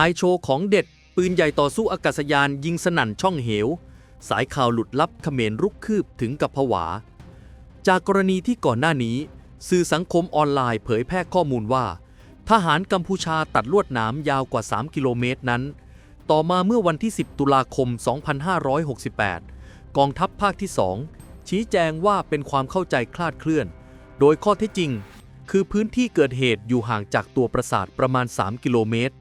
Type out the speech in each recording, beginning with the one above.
ท้ายโชว์ของเด็ด ปืนใหญ่ต่อสู้อากาศยานยิงสนั่นช่องเหว สายข่าวหลุดลับเขมรรุกคืบถึงกับผวา จากกรณีที่ก่อนหน้านี้ สื่อสังคมออนไลน์เผยแพร่ข้อมูลว่า ทหารกัมพูชาตัดลวดหนามยาวกว่า 3 กิโลเมตรนั้น ต่อมาเมื่อวันที่ 10 ตุลาคม 2568 กองทัพภาคที่ 2 ชี้แจงว่าเป็นความเข้าใจคลาดเคลื่อน โดยข้อเท็จจริง คือพื้นที่เกิดเหตุอยู่ห่างจากตัวปราสาทประมาณ 3 กิโลเมตร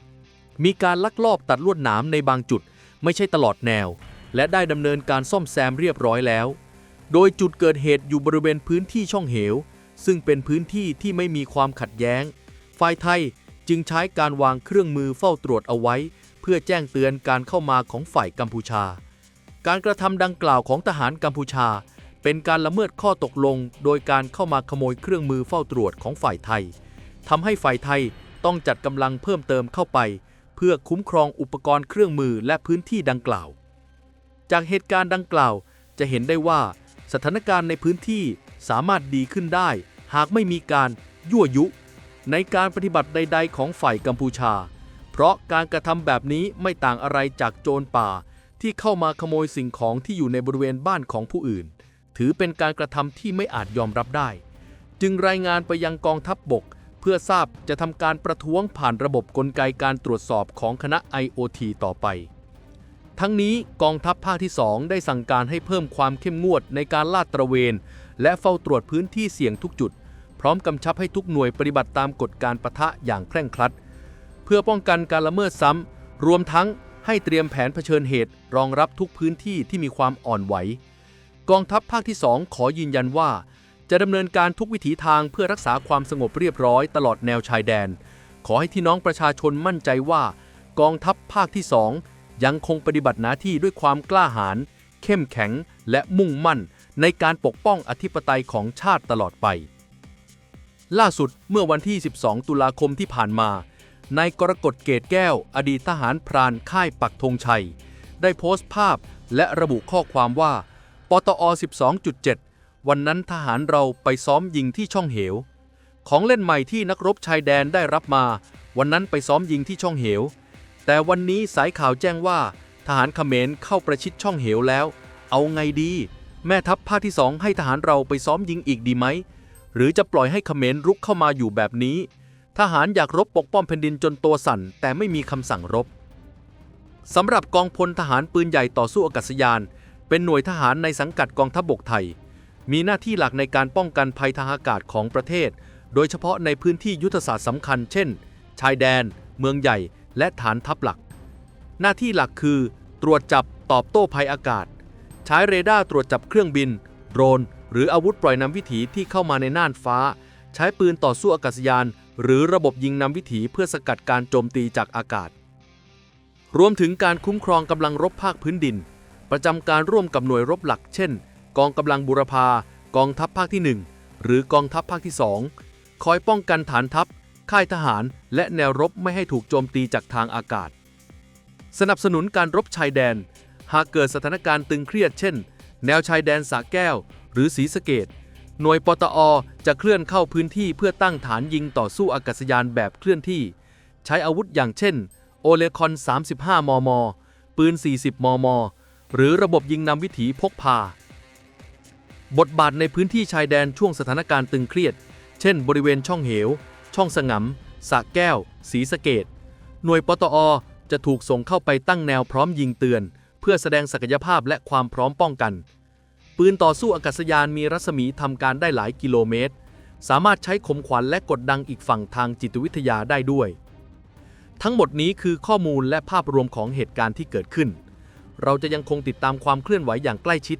มีการลักลอบตัดลวดหนามในบางจุดไม่ใช่ตลอดแนว และได้ดำเนินการซ่อมแซมเรียบร้อยแล้ว โดยจุดเกิดเหตุอยู่บริเวณพื้นที่ช่องเหว ซึ่งเป็นพื้นที่ที่ไม่มีความขัดแย้ง ฝ่ายไทยจึงใช้การวางเครื่องมือเฝ้าตรวจเอาไว้ เพื่อแจ้งเตือนการเข้ามาของฝ่ายกัมพูชา การกระทำดังกล่าวของทหารกัมพูชา เป็นการละเมิดข้อตกลง โดยการเข้ามาขโมยเครื่องมือเฝ้าตรวจของฝ่ายไทยทำให้ฝ่ายไทยต้องจัดกำลังเพิ่มเติมเข้าไป เพื่อคุ้มครองอุปกรณ์เครื่องมือและพื้นที่ดังกล่าว จากเหตุการณ์ดังกล่าวจะเห็นได้ว่า สถานการณ์ในพื้นที่สามารถดีขึ้นได้ หากไม่มีการยั่วยุ ในการปฏิบัติใด ๆ ของฝ่ายกัมพูชา เพราะการกระทำแบบนี้ไม่ต่างอะไรจากโจรป่า ที่เข้ามาขโมยสิ่งของที่อยู่ในบริเวณบ้านของผู้อื่น ถือเป็นการกระทำที่ไม่อาจยอมรับได้ จึงรายงานไปยังกองทัพบบก เพื่อทราบจะทำการประท้วงผ่านระบบกลไกการตรวจสอบของคณะ IOT ต่อไป ทั้งนี้กองทัพภาคที่ 2 ได้สั่งการให้เพิ่มความเข้มงวดในการลาดตระเวน และเฝ้าตรวจพื้นที่เสี่ยงทุกจุด พร้อมกำชับให้ทุกหน่วยปฏิบัติตามกฎการประทะอย่างเคร่งครัด เพื่อป้องกันการละเมิดซ้ำ รวมทั้งให้เตรียมแผนเผชิญเหตุ รองรับทุกพื้นที่ที่มีความอ่อนไหว กองทัพภาคที่ 2 ขอยืนยันว่า จะดำเนินการทุกวิถีทางเพื่อรักษาความสงบเรียบร้อยตลอดแนวชายแดน ขอให้ที่น้องประชาชนมั่นใจว่า กองทัพภาคที่2ยังคงปฏิบัติหน้าที่ด้วยความกล้าหาญเข้มแข็งและมุ่งมั่นในการปกป้องอธิปไตยของชาติตลอดไป ล่าสุดเมื่อวันที่ 12 ตุลาคมที่ผ่านมานายกรกฎเกตแก้ว อดีตทหารพรานค่ายปักธงชัย ได้โพสต์ภาพและระบุข้อความว่า ปตอ 12.7 วันนั้นทหารเราไปซ้อมยิงที่ช่องเหว ของเล่นใหม่ที่นักรบชายแดนได้รับมา วันนั้นไปซ้อมยิงที่ช่องเหว แต่วันนี้สายข่าวแจ้งว่า ทหารเขมรเข้าประชิดช่องเหวแล้ว เอาไงดี แม่ทัพภาคที่สองให้ทหารเราไปซ้อมยิงอีกดีไหม หรือจะปล่อยให้เขมรรุกเข้ามาอยู่แบบนี้ ทหารอยากรบปกป้องแผ่นดินจนตัวสั่น แต่ไม่มีคำสั่งรบสำหรับกองพลทหารปืนใหญ่ต่อสู้อากาศยาน เป็นหน่วยทหารในสังกัดกองทัพบบกไทย มีหน้าที่หลักในการป้องกันภัยทางอากาศของประเทศ โดยเฉพาะในพื้นที่ยุทธศาสตร์สำคัญ เช่น ชายแดน เมืองใหญ่ และฐานทัพหลัก หน้าที่หลักคือ ตรวจจับตอบโต้ภัยอากาศ ใช้เรดาร์ตรวจจับเครื่องบิน โดรน หรืออาวุธปล่อยนำวิถีที่เข้ามาในน่านฟ้า ใช้ปืนต่อสู้อากาศยาน หรือระบบยิงนำวิถีเพื่อสกัดการโจมตีจากอากาศ รวมถึงการคุ้มครองกำลังรบภาคพื้นดิน ประจำการร่วมกับหน่วยรบหลัก เช่น กองกำลังบุรพากองทัพภาคที่ 1 หรือกองทัพภาคที่ 2 คอยป้องกันฐานทัพ ค่ายทหาร และแนวรบไม่ให้ถูกโจมตีจากทางอากาศ สนับสนุนการรบชายแดน หากเกิดสถานการณ์ตึงเครียดเช่น แนวชายแดนสาแก้ว หรือศรีสะเกดหน่วยปตอจะเคลื่อนเข้าพื้นที่เพื่อตั้งฐานยิงต่อสู้อากาศยานแบบเคลื่อนที่ ใช้อาวุธอย่างเช่น โอเลคอน 35 มม ปืน 40 มม หรือระบบยิงนำวิถีพกพา บทบาทในพื้นที่ชายแดนช่วงสถานการณ์ตึงเครียด เช่น บริเวณช่องเหว ช่องสงำสะแก้วศรีสะเกดหน่วยปตอ จะถูกส่งเข้าไปตั้งแนวพร้อมยิงเตือน เพื่อแสดงศักยภาพและความพร้อมป้องกัน ปืนต่อสู้อากาศยานมีรัศมีทำการได้หลายกิโลเมตร สามารถใช้ข่มขวัญและกดดังอีกฝั่งทางจิตวิทยาได้ด้วย ทั้งหมดนี้คือข้อมูลและภาพรวมของเหตุการณ์ที่เกิดขึ้น เราจะยังคงติดตามความเคลื่อนไหวอย่างใกล้ชิด